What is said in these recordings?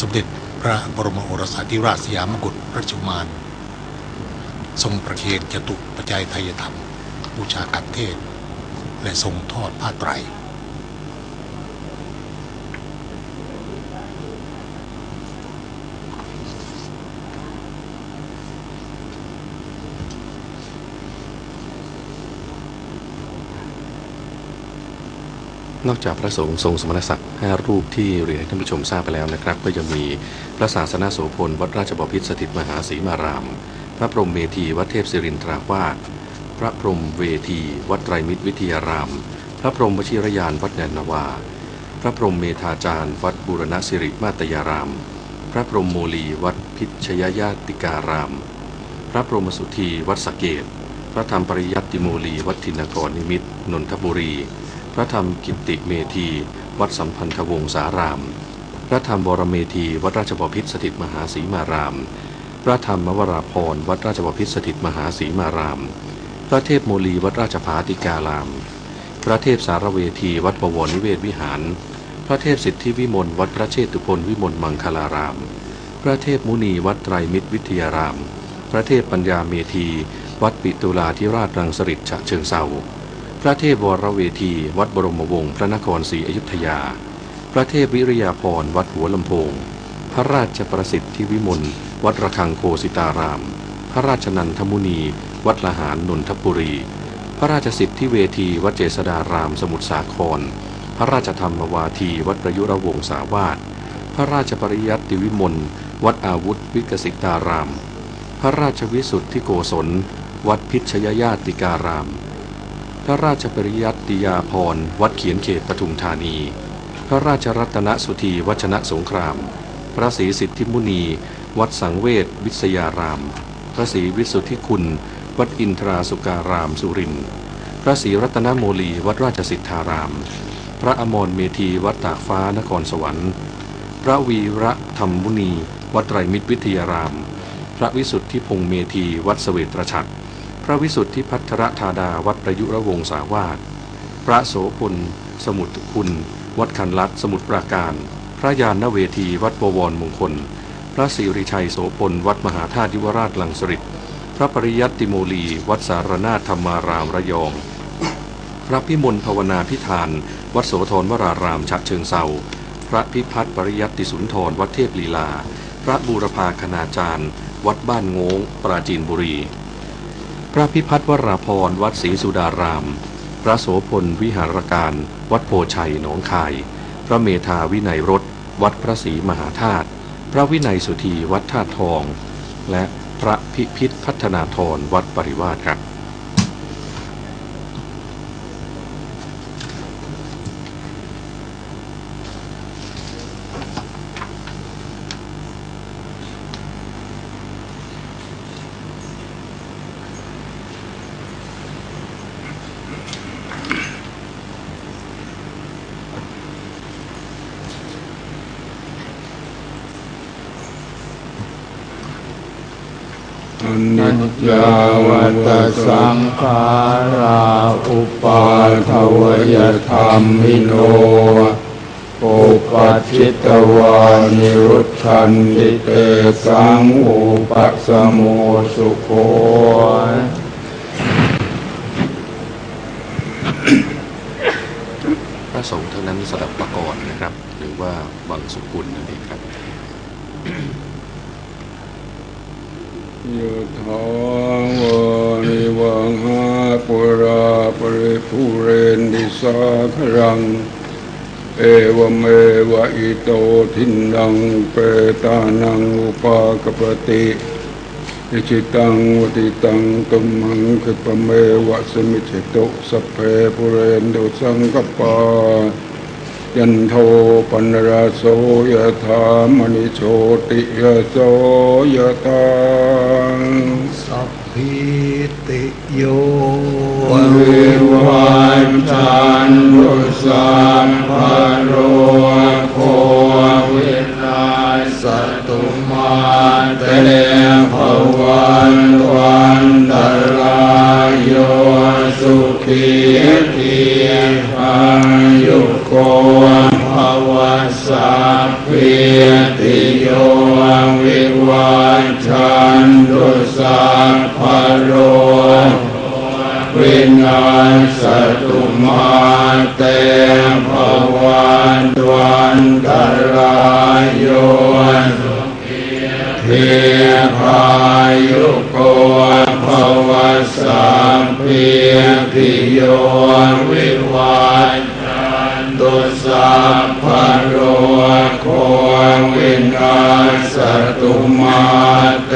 สมเด็จพระบรมโอรสาธิราชสยามกุฎราชกุมาร ทรงประเคนจตุปัจจัยไทยธรรม บูชากัตเทศ และทรงทอดผ้าไตร นอกจากพระสงฆ์ทรงสมณศักดิ์ห้ารูปที่เรียนให้ท่านผู้ชมทราบไปแล้วนะครับ ก็ยังมีพระศาสนาโสพลวัดราชบพิตรสถิตมหาศรีมาราม พระพรหมเมธีวัดเทพศิรินทราวาสพระพรหมเวที วัดไตรมิตรวิทยาราม พระพรหมวชิรยานวัดแนนนาวา พระพรหมเมธาจารย์ วัดบูรณสิริมาตยาราม พระพรหมโมลีวัดพิชยญาติการาม พระพรหมสุธีวัดสเกตพระธรรมปริยัติโมลีวัดทินกรนิมิตนนทบุรี พระธรรมกิตติเมธี วัดสัมพันธวงศาราม พระธรรมบรเมธี วัดราชบพิตรสถิตมหาศรีมาราม พระธรรมวราพร วัดราชบพิตรสถิตมหาศรีมาราม พระเทพโมลีวัดราชภาติการาม พระเทพสารเวที วัดบวรนิเวศวิหาร พระเทพสิทธิวิมล วัดพระเชตุพนวิมลมังคลาราม พระเทพมุนี วัดไตรมิตรวิทยาราม พระเทพปัญญาเมธี วัดปิตุลาธิราชรังสฤษฉะเชิงเซา พระเทพวรเวที วัดบรมวงศ์พระนครศรีอยุธยา พระเทพวิริยาพรวัดหัวลำโพง พระราชประสิทธิวิมลวัดระฆังโคสิตาราม พระราชนันทมุนี วัดละหารนนทบุรี พระราชสิทธิเวทีวัดเจษฎารามสมุทรสาคร พระราชธรรมวาทีวัดประยุรวงศาวาสพระราชปริยัติวิมลวัดอาวุธวิกสิตาราม พระราชวิสุทธิโกศล วัดพิชยญาติการาม พระราชปริยัติยาพรวัดเขียนเขตปทุมธานี พระราชรัตนสุธีวัชนะสงคราม พระศรีสิทธิมุนี วัดสังเวชวิทยาราม พระศรีวิสุทธิคุณ วัดอินทราสุการามสุรินทร์พระศรีรัตนโมลีวัดราชสิทธาราม พระอมรเมธีวัดตากฟ้านครสวรรค์ พระวีระธรรมมุนี วัดไตรมิตรวิทยาราม พระวิสุทธิพงษ์เมธีวัดเสวตรชัด พระวิสุทธิพัทรธาดาวัดประยุรวงศาวาสพระโสพลสมุทรคุณ วัดคันลัดสมุทรปราการ พระยานนเวทีวัดบวรมงคล พระสิริชัยโสพลวัดมหาธาตุยุวราชลังสฤษดิ์พระปริยัติโมลี วัดสารนาถธรรมารามระยอง พระพิมลภาวนาพิธาน วัดโสธรวรารามฉะเชิงเซาพระพิพัฒน์ปริยัติสุนทรวัดเทพลีลา พระบูรพาคณาจารย์ วัดบ้านโงงปราจีนบุรี พระพิพัฒน์วราพรวัดศรีสุดาราม พระโสพลวิหารการ วัดโพชัยหนองคาย พระเมธาวินัยรถ วัดพระศรีมหาธาตุพระวินัยสุธีวัดธาตุทอง และพระพิพิธพัฒนาธรวัดปริวาสครับ นิจจาวัตสังขาราอุปาทวยธรรมิโนอุปัชชิตวานิรุตชันติเตสังอุปัสโมสุโขพระสงฆ์เท่านั้นสดับประกรณ์นะครับ หรือว่าบังสุกุลนั่นเองครับ ยะถาวานิวังหาปุราปริภูเรนดิสาครัง เอวเมวะอิโตทินังเปตานังอุปากปติอิจิตังวติตังตุมหังคิปเมวะสมิจจตุสเพปุเรนตุสังกปา ยันโทปนราโสยธามณิโชติยโสยตังสัพพิติโยวิว นาศตุมาเตภวันตวันตรายโยเพียพายุโกภวสัมพียติโยวิวัชชันตุสัพพโรโควินาศตุมาเต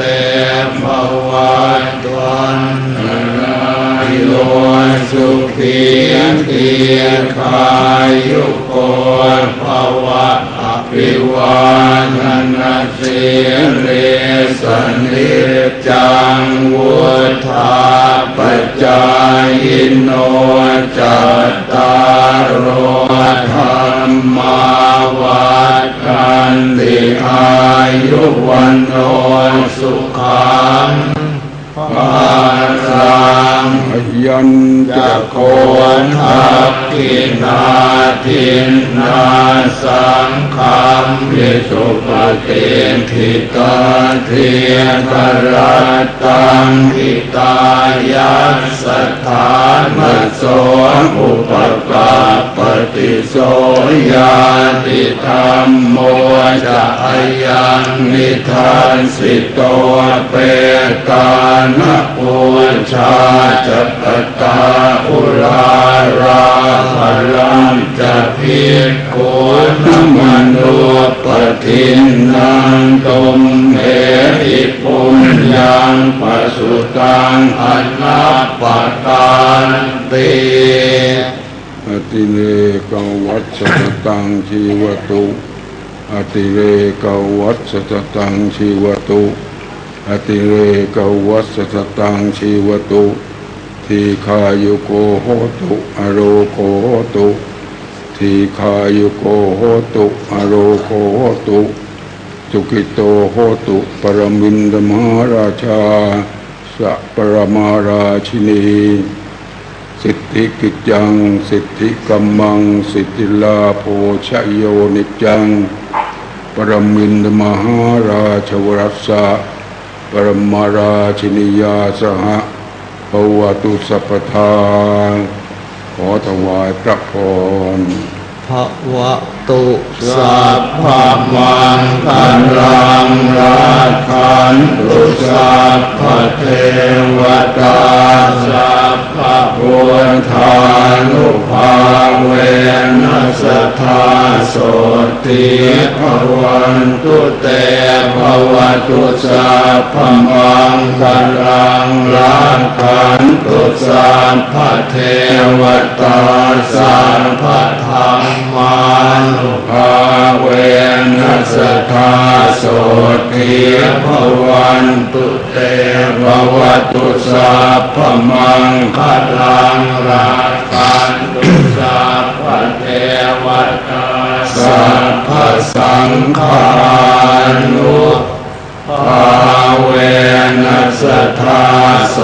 ภวันตวันตรายโย สุขีทีขายุโกภวะอภิวาทนาสิเรสนิจจังวุธาปจายโนจัตตารโอธรรมาวัฏกันติอายุวันโนสุขังปารัง ยันจะโคนทักกินาทินนาสังคัมมิสุปฏิทิตาเทียกรัตตังทิตายัสสถานมัสโสอุปกาปฏิโสยาติธรรมโมจะอายังนิทานสิโตเปตานปุชาจะปตาอุลาราภลังจะพิกโคนมนุปทินนางตมเหหิปุญญังปสุตังอนัปปการติอติเรกวัฏสตตังชีวตุอติเรกวัฏสตตังชีวตุอติเรกวัฏสตตังชีวตุ ทีขายุโกโหตุอโรโคโหตุทีขายุโกโหตุอโรโคโหตุสุกิโตโหตุปรมินทมหาราชาสัปรมาราชินีสิทธิกิจจัง สิทธิกัมมัง สิทธิลาโภชยโยนิจจัง ปรมินทมหาราชวรัสสะปรมาราชินิยาสหะ ภวตุสัพพทาขอถวายพระพรภะวะตุสัพพมังคันรังรักขันตุสัพพเทวตาสัพพพุทธานุภาเวนัสธาโสติภวันตุเตภว ตุสัพพมังคันรังรักขันตุสัพพเทวตาสัพพธรรมานุภาเวนัสธาโสติภวันตุเตภวตุสัพพมังคลังรักขันตุสัพพเทวตาสัพพสังฆานุ ภาเวนัสธาโส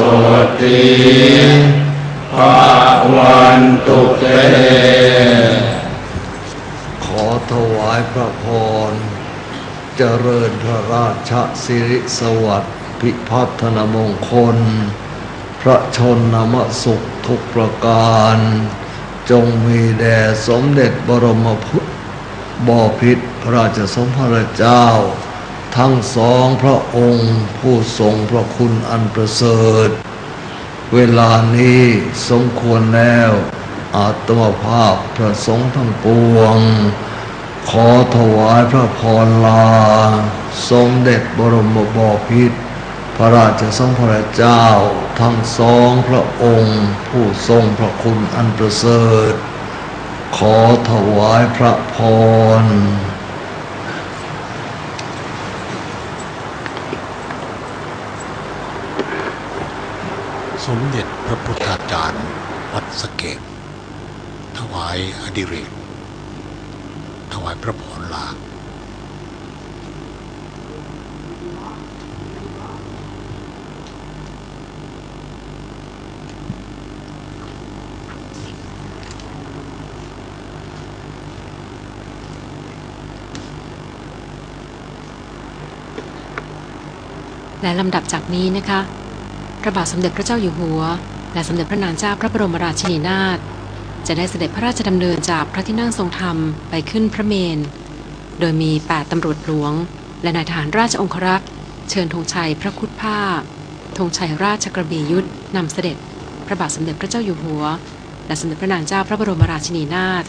ติภวันตุเต ขอถวายพระพร เจริญพระราชสิริสวัสดิ์พิพัฒนมงคล พระชนนมสุขทุกประการ จงมีแด่สมเด็จบรมพุทธบพิตรพระราชสมภารเจ้า ทั้งสองพระองค์ผู้ทรงพระคุณอันประเสริฐ เวลานี้สมควรแล้วอาตมภาพพระสงฆ์ทั้งปวง ขอถวายพระพรลา สมเด็จบรมบพิตรพระราชสมภารเจ้า ทั้งสองพระองค์ ผู้ทรงพระคุณอันประเสริฐ ขอถวายพระพร สมเด็จพระพุทธาจารย์วัดสเกตถวายอดิเรก ถวายพระพรลา และลำดับจากนี้นะคะ ระบาทสมเด็จพระเจ้าอยู่หัว และสมเด็จพระนางเจ้าพระบรมราชินีนาถจะได้เสด็จพระราชดำเนินจากพระที่นั่งทรงธรรมไปขึ้นพระเมน โดยมี 8ตำรวจหลวง และนายทหารราชองครักษ์ เชิญธงชัยพระคุดผ้าธงชัยราชกระบี่ยุทธนำเสด็จ พระบาทสมเด็จพระเจ้าอยู่หัว และสมเด็จพระนางเจ้าพระบรมราชินีนาถ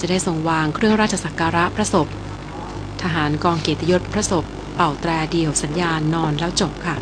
จะได้ทรงวางเครื่องราชสักการะพระศพ ทหารกองเกียรติยศพระศพ เป่าแตรเดียวสัญญาณนอนแล้วจบค่ะ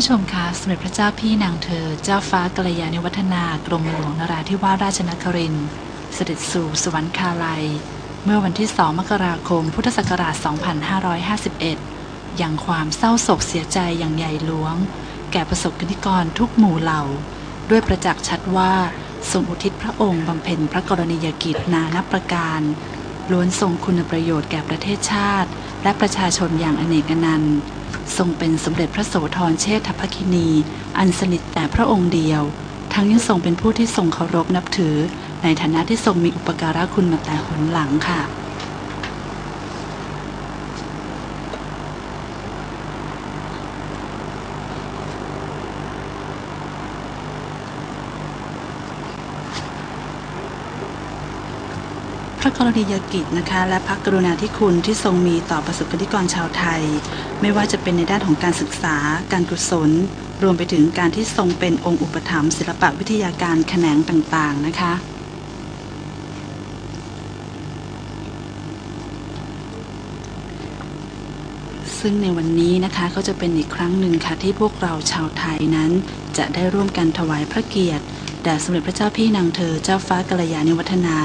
ผู้ชมคะสมเด็จพระเจ้าพี่นางเธอ เจ้าฟ้ากัลยาณิวัฒนากรมหลวงนราธิวาสราชนครินทร์เสด็จสู่สวรรคาลัย เมื่อวันที่ 2 มกราคม พุทธศักราช 2551 อย่างความเศร้าโศกเสียใจอย่างใหญ่หลวง แก่ประสบกนิกรทุกหมู่เหล่า ด้วยประจักษ์ชัดว่าทรงอุทิศพระองค์บำเพ็ญพระกรณียกิจนานับประการ ล้วนทรงคุณประโยชน์แก่ประเทศชาติ และประชาชนอย่างอเนกอนันต์ ทรงเป็นสมเด็จพระโสธรเชษฐภคินี อันสนิทแต่พระองค์เดียว ทั้งยังทรงเป็นผู้ที่ทรงเคารพนับถือ ในฐานะที่ทรงมีอุปการะคุณมาแต่หนหลังค่ะ พ ระกรณียกิจนะคะ และพระกรุณาธิคุณที่ทรงมีต่อประสบกนิกรชาวไทย ไม่ว่าจะเป็นในด้านของการศึกษา การกุศล รวมไปถึงการที่ทรงเป็นองค์อุปถัมภ์ศิลปวิทยาการแขนงต่างๆนะคะ ซึ่งในวันนี้นะคะก็จะเป็นอีกครั้งหนึ่งค่ะที่พวกเราชาวไทยนั้น จะได้ร่วมกันถวายพระเกียรติแด่สมเด็จพระเจ้าพี่นางเธอเจ้าฟ้ากัลยาณิวัฒนา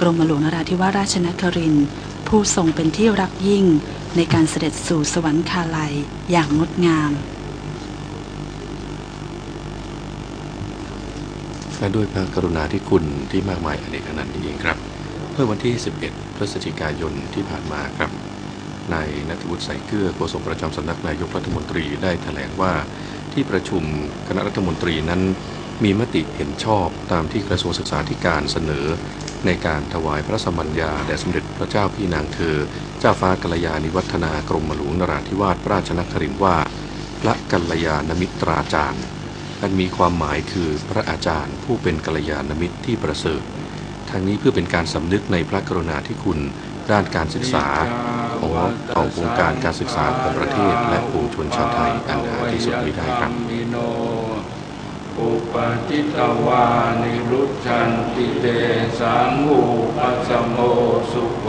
กรมหลวงนราธิวาสราชนครินทร์ผู้ทรงเป็นที่รักยิ่งในการเสด็จสู่สวรรคาลัยอย่างงดงาม และด้วยพระกรุณาธิคุณที่มากมายอเนกอนันต์นี้เองครับ เมื่อวันที่ 11 พฤศจิกายนที่ผ่านมาครับ นายนัทวุฒิใสเกลือโฆษกประจำสำนักนายกรัฐมนตรีได้แถลงว่า ที่ประชุมคณะรัฐมนตรีนั้นมีมติเห็นชอบตามที่กระทรวงศึกษาธิการเสนอ ในการถวายพระสมัญญาแด่สมเด็จพระเจ้าพี่นางเธอ เจ้าฟ้ากัลยาณิวัฒนากรมหลวงนราธิวาสราชนครินทร์ว่า พระกัลยาณมิตราจารย์อันมีความหมายคือพระอาจารย์ผู้เป็นกัลยาณมิตรที่ประเสริฐ ทั้งนี้เพื่อเป็นการสำนึกในพระกรุณาธิคุณ ด้านการศึกษาของต่อวงการการศึกษาของประเทศ และปวงชนชาวไทยอันหาที่สุดมิได้ครับอุปจิตวานิรุชันติเตสังหูปัสโมสุโข